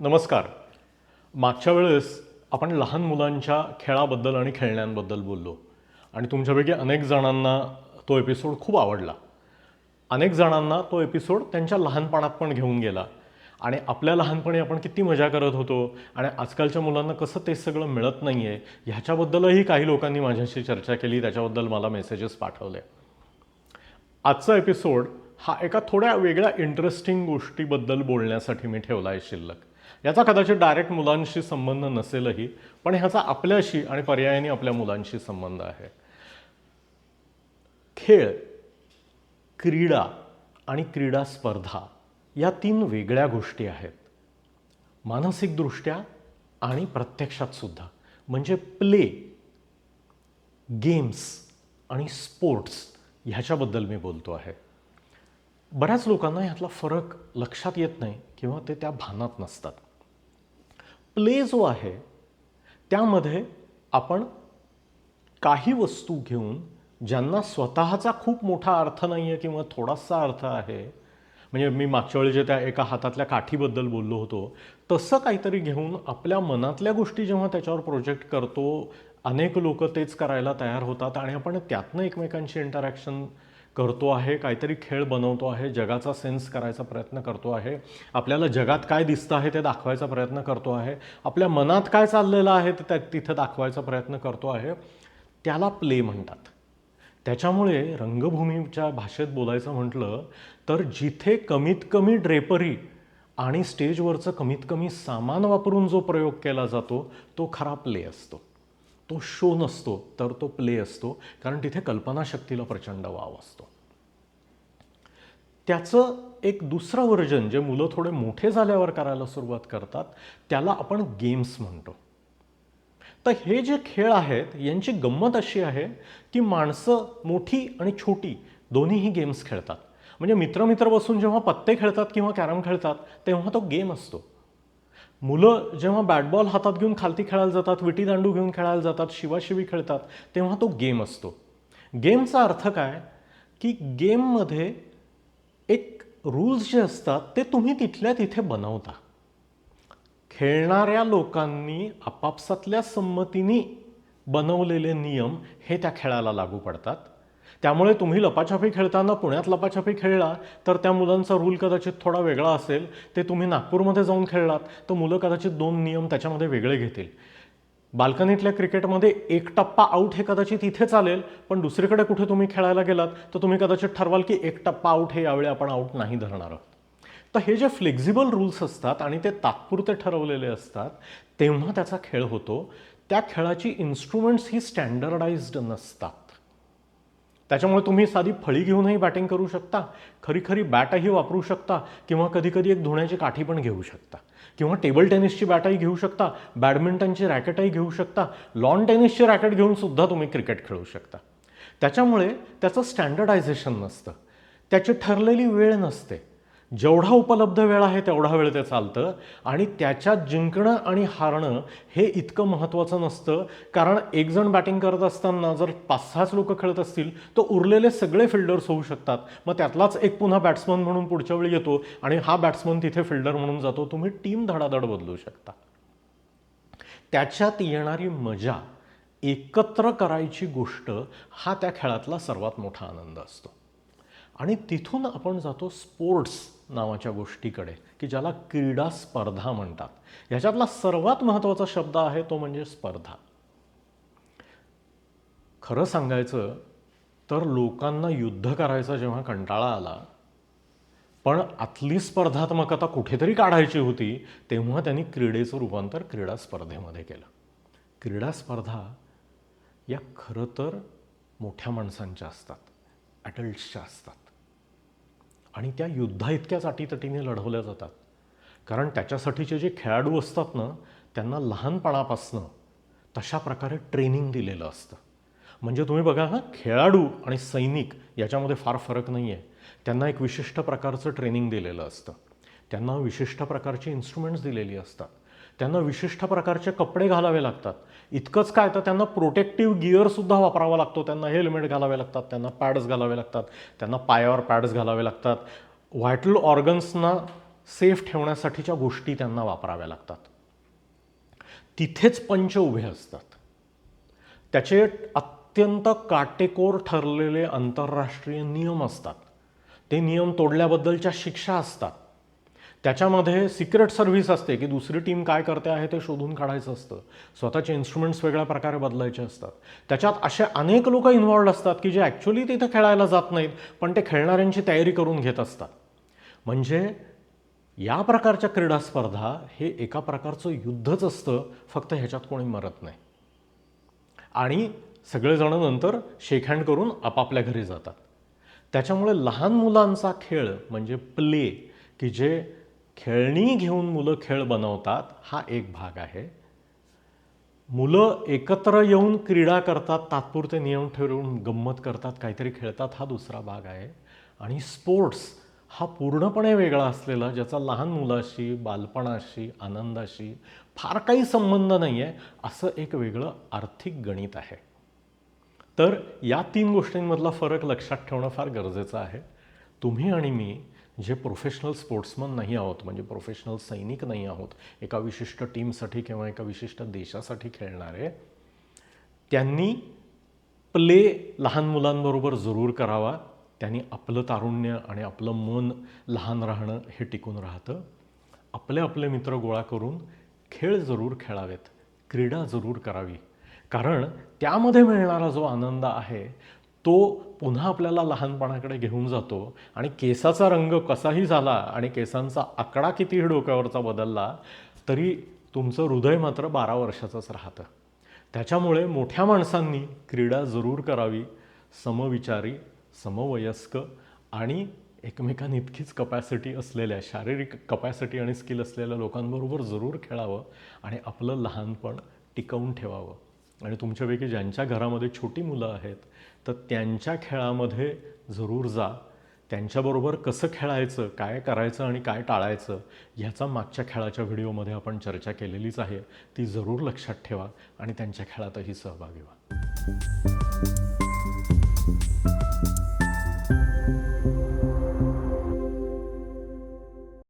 नमस्कार. मागच्या वेळेस आपण लहान मुलांच्या खेळाबद्दल आणि खेळण्यांबद्दल बोललो. आणि तुमच्यापैकी अनेक जणांना तो एपिसोड खूप आवडला. अनेक जणांना तो एपिसोड त्यांच्या लहानपणात पण घेऊन गेला. आणि आपल्या लहानपणी आपण किती मजा करत होतो आणि आजकालच्या मुलांना कसं ते सगळं मिळत नाही आहे ह्याच्याबद्दलही काही लोकांनी माझ्याशी चर्चा केली त्याच्याबद्दल मला मेसेजेस पाठवले. आजचा एपिसोड हा एका थोड्या वेगळ्या इंटरेस्टिंग गोष्टीबद्दल बोलण्यासाठी मी ठेवला आहे शिल्लक. याचा कदाचित डायरेक्ट मुलांशी संबंध नसेलही पण ह्याचा आपल्याशी आणि पर्यायाने आपल्या मुलांशी संबंध आहे. खेळ क्रीडा आणि क्रीडा स्पर्धा या तीन वेगळ्या गोष्टी आहेत. मानसिकदृष्ट्या आणि प्रत्यक्षात सुद्धा. म्हणजे प्ले गेम्स आणि स्पोर्ट्स ह्याच्याबद्दल मी बोलतो आहे. बऱ्याच लोकांना ह्यातला फरक लक्षात येत नाही किंवा ते त्या भानात नसतात. प्ले जो आहे त्यामध्ये आपण काही वस्तू घेऊन ज्यांना स्वतःचा खूप मोठा अर्थ नाही आहे किंवा थोडासा अर्थ आहे म्हणजे मी मागच्या वेळी जे त्या एका हातातल्या काठीबद्दल बोललो होतो तसं काहीतरी घेऊन आपल्या मनातल्या गोष्टी जेव्हा त्याच्यावर प्रोजेक्ट करतो अनेक लोक तेच करायला तयार होतात आणि आपण त्यातनं एकमेकांशी इंटरॅक्शन करतो आहे काहीतरी खेळ बनवतो आहे जगाचा सेन्स करायचा प्रयत्न करतो आहे आपल्याला जगात काय दिसतं आहे ते दाखवायचा प्रयत्न करतो आहे आपल्या मनात काय चाललेलं आहे ते त्या- तिथं दाखवायचा प्रयत्न करतो आहे त्याला प्ले म्हणतात. त्याच्यामुळे रंगभूमीच्या भाषेत बोलायचं म्हटलं तर जिथे कमीत कमी ड्रेपरी आणि स्टेजवरचं कमीत कमी सामान वापरून जो प्रयोग केला जातो तो खरा प्ले असतो. तो शो नसतो तर तो प्ले असतो. कारण तिथे कल्पनाशक्तीला प्रचंड वाव असतो. त्याचं एक दुसरं वर्जन जे मुलं थोडे मोठे झाल्यावर करायला सुरुवात करतात त्याला आपण गेम्स म्हणतो. तर हे जे खेळ आहेत यांची गंमत अशी आहे की माणसं मोठी आणि छोटी दोन्हीही गेम्स खेळतात. म्हणजे मित्र मित्र बसून जेव्हा पत्ते खेळतात किंवा कॅरम खेळतात तेव्हा तो गेम असतो. मुलं जेव्हा बॅट बॉल हातात घेऊन खालती खेळायला जातात विटी दांडू घेऊन खेळायला जातात शिवाशिवी खेळतात तेव्हा तो गेम असतो. गेमचा अर्थ काय? की गेममध्ये एक रूल्स जे असतात ते तुम्ही तिथल्या तिथे बनवता. खेळणाऱ्या लोकांनी आपापसातल्या संमतीने बनवलेले नियम हे त्या खेळाला लागू पडतात. त्यामुळे तुम्ही लपाछपी खेळताना पुण्यात लपाछपी खेळला तर त्या मुलांचा रूल कदाचित थोडा वेगळा असेल. ते तुम्ही नागपूरमध्ये जाऊन खेळलात तर मुलं कदाचित दोन नियम त्याच्यामध्ये वेगळे घेतील. बाल्कनीतल्या क्रिकेटमध्ये एक टप्पा आऊट हे कदाचित इथे चालेल पण दुसरीकडे कुठे तुम्ही खेळायला गेलात तर तुम्ही कदाचित ठरवाल की एक टप्पा आऊट हे यावेळी आपण आऊट नाही धरणार आहोत. तर हे जे फ्लेक्झिबल रूल्स असतात आणि ते तात्पुरते ठरवलेले असतात तेव्हा त्याचा खेळ होतो. त्या खेळाची इन्स्ट्रुमेंट्स ही स्टँडर्डाइज्ड नसतात. त्याच्यामुळे तुम्ही साधी फळी घेऊनही बॅटिंग करू शकता. खरी खरी बॅटही वापरू शकता किंवा कधीकधी एक धुण्याची काठी पण घेऊ शकता. किंवा टेबल टेनिसची बॅटही घेऊ शकता बॅडमिंटनची रॅकेटही घेऊ शकता लॉन टेनिसची रॅकेट घेऊन सुद्धा तुम्ही क्रिकेट खेळू शकता. त्याच्यामुळे त्याचं स्टँडर्डायझेशन नसतं. त्याची ठरलेली वेळ नसते. जेवढा उपलब्ध वेळ आहे तेवढा वेळ ते चालतं. आणि त्याच्यात जिंकणं आणि हारणं हे इतकं महत्त्वाचं नसतं. कारण एकजण बॅटिंग करत असताना जर पाच सहाच लोक खेळत असतील तर उरलेले सगळे फिल्डर्स होऊ शकतात. मग त्यातलाच एक पुन्हा बॅट्समन म्हणून पुढच्या वेळी येतो आणि हा बॅट्समन तिथे फिल्डर म्हणून जातो. तुम्ही टीम धडाधड बदलू शकता. त्याच्यात येणारी मजा एकत्र करायची गोष्ट हा त्या खेळातला सर्वात मोठा आनंद असतो. आणि तिथून आपण जातो स्पोर्ट्स नावाच्या गोष्टीकडे की ज्याला क्रीडा स्पर्धा म्हणतात. ह्याच्यातला सर्वात महत्त्वाचा शब्द आहे तो म्हणजे स्पर्धा. खरं सांगायचं तर लोकांना युद्ध करायचा जेव्हा कंटाळा आला पण आतली स्पर्धात्मकता कुठेतरी काढायची होती तेव्हा त्यांनी क्रीडेचं रूपांतर क्रीडा स्पर्धेमध्ये केलं. क्रीडा स्पर्धा या खरं तर मोठ्या माणसांच्या असतात ॲडल्ट्सच्या असतात. आणि त्या युद्धा इतक्याच अटीतटीने लढवल्या जातात. कारण त्याच्यासाठीचे जे खेळाडू असतात ना त्यांना लहानपणापासनं तशा प्रकारे ट्रेनिंग दिलेलं असतं. म्हणजे तुम्ही बघा हां खेळाडू आणि सैनिक याच्यामध्ये फार फरक नाही आहे त्यांना एक विशिष्ट प्रकारचं ट्रेनिंग दिलेलं असतं. त्यांना विशिष्ट प्रकारची इन्स्ट्रुमेंट्स दिलेली असतात. त्यांना विशिष्ट प्रकारचे कपडे घालावे लागतात. इतकंच काय तर त्यांना प्रोटेक्टिव्ह गिअरसुद्धा वापरावा लागतो. त्यांना हेल्मेट घालावे लागतात त्यांना पॅड्स घालावे लागतात त्यांना पायावर पॅड्स घालावे लागतात. व्हायटल ऑर्गन्सना सेफ ठेवण्यासाठीच्या गोष्टी त्यांना वापराव्या लागतात. तिथेच पंच उभे असतात. त्याचे अत्यंत काटेकोर ठरलेले आंतरराष्ट्रीय नियम असतात. ते नियम तोडल्याबद्दलच्या शिक्षा असतात. त्याच्यामध्ये सिक्रेट सर्व्हिस असते की दुसरी टीम काय करते आहे ते शोधून काढायचं असतं. स्वतःचे इन्स्ट्रुमेंट्स वेगळ्या प्रकारे बदलायचे असतात. त्याच्यात असे अनेक लोक इन्व्हॉल्ड असतात की जे ॲक्च्युली तिथे खेळायला जात नाहीत पण ते खेळणाऱ्यांची तयारी करून घेत असतात. म्हणजे या प्रकारच्या क्रीडा स्पर्धा हे एका प्रकारचं युद्धच असतं फक्त ह्याच्यात कोणी मरत नाही. आणि सगळेजण नंतर शेक हँड करून आपापल्या घरी जातात. त्याच्यामुळे लहान मुलांचा खेळ म्हणजे प्ले की जे खेळणी घेऊन मुलं खेळ बनवतात हा एक भाग आहे. मुलं एकत्र येऊन क्रीडा करतात तात्पुरते नियम ठरवून गंमत करतात काहीतरी खेळतात हा दुसरा भाग आहे. आणि स्पोर्ट्स हा पूर्णपणे वेगळा असलेला ज्याचा लहान मुलाशी बालपणाशी आनंदाशी फार काही संबंध नाही आहे असं एक वेगळं आर्थिक गणित आहे. तर या तीन गोष्टींमधला फरक लक्षात ठेवणं फार गरजेचं आहे. तुम्ही आणि मी जे प्रोफेशनल स्पोर्ट्समन नाही आहोत म्हणजे प्रोफेशनल सैनिक नाही आहोत एका विशिष्ट टीमसाठी किंवा एका विशिष्ट देशासाठी खेळणारे त्यांनी प्ले लहान मुलांबरोबर जरूर करावा. त्यांनी आपलं तारुण्य आणि आपलं मन लहान राहणं हे टिकून राहतं. आपले आपले मित्र गोळा करून खेळ जरूर खेळावेत क्रीडा जरूर करावी. कारण त्यामध्ये मिळणारा जो आनंद आहे तो पुन्हा आपल्याला लहानपणाकडे घेऊन जातो आणि केसाचा रंग कसाही झाला आणि केसांचा आकडा कितीही डोक्यावरचा बदलला तरी तुमचं हृदय मात्र बारा वर्षाचंच राहतं. त्याच्यामुळे मोठ्या माणसांनी क्रीडा जरूर करावी समविचारी समवयस्क आणि एकमेकांइतकीच कपॅसिटी असलेल्या शारीरिक कपॅसिटी आणि स्किल असलेल्या लोकांबरोबर जरूर खेळावं आणि आपलं लहानपण टिकवून ठेवावं. आणि तुमच्यापैकी ज्यांच्या घरामध्ये छोटी मुलं आहेत तर त्यांच्या खेळामध्ये जरूर जा. त्यांच्याबरोबर कसं खेळायचं काय करायचं आणि काय टाळायचं ह्याचा मागच्या खेळाच्या व्हिडिओमध्ये आपण चर्चा केलेलीच आहे. ती जरूर लक्षात ठेवा आणि त्यांच्या खेळातही सहभागी व्हा.